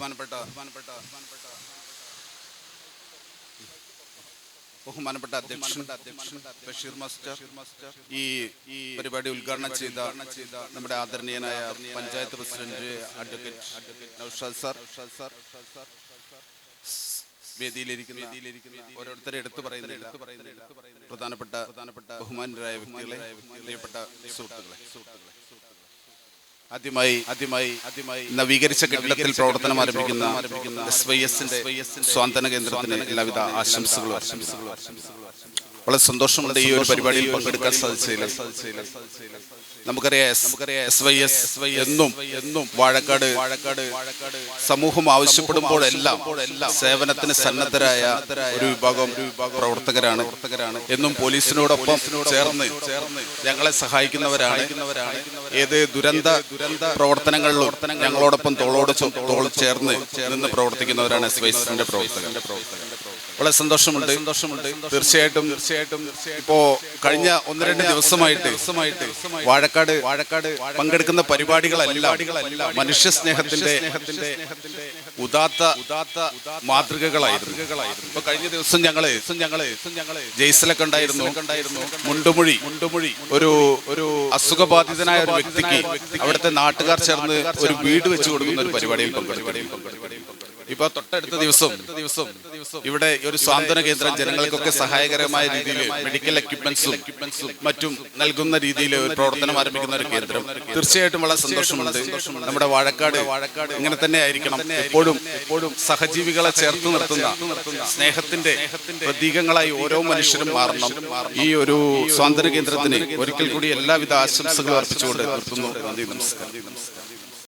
ബഹുമാനപ്പെട്ട ബഹുമാനപ്പെട്ട ബഹുമാനപ്പെട്ട ബഹുമാനപ്പെട്ട അധ്യക്ഷൻ അധ്യക്ഷൻ ബഷീർ മാസ്റ്റർ ഈ പരിപാടി ഉദ്ഘാടനം ചെയ്ത നമ്മുടെ ആദരണീയനായ panchayat president advocate Naushad sir വേദിയിലിരിക്കുന്ന ഓരോരുത്തരെ എടുത്തു പറയുന്നില്ല. പ്രധാനപ്പെട്ട ബഹുമാനരായ വ്യക്തികളെ പ്രിയപ്പെട്ട സുഹൃത്തുക്കളെ സുഹൃത്തുക്കളെ. ആദ്യമായി ആദ്യമായി ആദ്യമായി നവീകരിച്ച കെട്ടിടത്തിൽ പ്രവർത്തനം ആരംഭിക്കുന്ന എസ് വൈ എസിന്റെ സ്വാന്തന കേന്ദ്രത്തിന് എല്ലാവിധ ആശംസകളും ആശംസകളും വളരെ സന്തോഷമുണ്ട് ഈ ഒരു പരിപാടിയിൽ പങ്കെടുക്കാൻ സാധിച്ചതിൽ. നമുക്കറിയാം എസ് നമുക്കറിയാം എസ് വൈ എസ് എന്നും എന്നും വാഴക്കാട് വാഴക്കാട് സമൂഹം ആവശ്യപ്പെടുമ്പോഴെല്ലാം സേവനത്തിന് സന്നദ്ധരായ ഒരു വിഭാഗം പ്രവർത്തകരാണ്. പ്രവർത്തകരാണ്. എന്നും പോലീസിനോടൊപ്പം ചേർന്ന് ചേർന്ന് ഞങ്ങളെ സഹായിക്കുന്നവരാണ്. ഏത് ദുരന്ത ദുരന്ത പ്രവർത്തനങ്ങളിലും ഞങ്ങളോടൊപ്പം തോളോട് തോൾ ചേർന്ന് നിന്ന് പ്രവർത്തിക്കുന്നവരാണ് എസ് വൈ എസിന്റെ പ്രവർത്തകർ. വളരെ സന്തോഷമുണ്ട്. സന്തോഷമുണ്ട് തീർച്ചയായിട്ടും തീർച്ചയായിട്ടും ഇപ്പോ കഴിഞ്ഞ ഒന്ന് രണ്ട് ദിവസമായിട്ട് ദിവസമായിട്ട് വാഴക്കാട് വാഴക്കാട് പങ്കെടുക്കുന്ന പരിപാടികളെല്ലാം മനുഷ്യ സ്നേഹത്തിന്റെ ഉദാത്ത ഉദാത്ത മാതൃകകളായിരുന്നു. ഇപ്പൊ കഴിഞ്ഞ ദിവസം ഞങ്ങൾ ഞങ്ങൾ ഞങ്ങൾ ജയ്സിലൊക്കെ ഉണ്ടായിരുന്നു. ഉണ്ടായിരുന്നു മുണ്ടുമൊഴി മുണ്ടുമൊഴി ഒരു ഒരു അസുഖബാധിതനായ ഒരു വ്യക്തിക്ക് അവിടുത്തെ നാട്ടുകാർ ചേർന്ന് ഒരു വീട് വെച്ച് കൊടുക്കുന്ന ഒരു പരിപാടിയിൽ പങ്കെടുക്കും ഇപ്പൊ തൊട്ടടുത്ത ദിവസം ദിവസം ഇവിടെ ഒരു സ്വാന്തന കേന്ദ്രം ജനങ്ങൾക്കൊക്കെ സഹായകരമായ രീതിയിൽ മെഡിക്കൽ എക്യുപ്മെന്റ്സും മറ്റും നൽകുന്ന രീതിയിൽ ഒരു പ്രവർത്തനം ആരംഭിക്കുന്ന ഒരു കേന്ദ്രം. തീർച്ചയായിട്ടും വളരെ സന്തോഷമുണ്ട്. നമ്മുടെ വാഴക്കാട് വാഴക്കാട് ഇങ്ങനെ തന്നെ ആയിരിക്കണം. എപ്പോഴും എപ്പോഴും സഹജീവികളെ ചേർത്ത് നിർത്തുന്ന സ്നേഹത്തിന്റെ പ്രതീകങ്ങളായി ഓരോ മനുഷ്യരും മാറണം. ഈ ഒരു സ്വാന്തന കേന്ദ്രത്തിന് ഒരിക്കൽ കൂടി എല്ലാവിധ ആശംസകളും അർപ്പിച്ചുകൊണ്ട് നിർത്തുന്നു. നന്ദി നമസ്കാരം.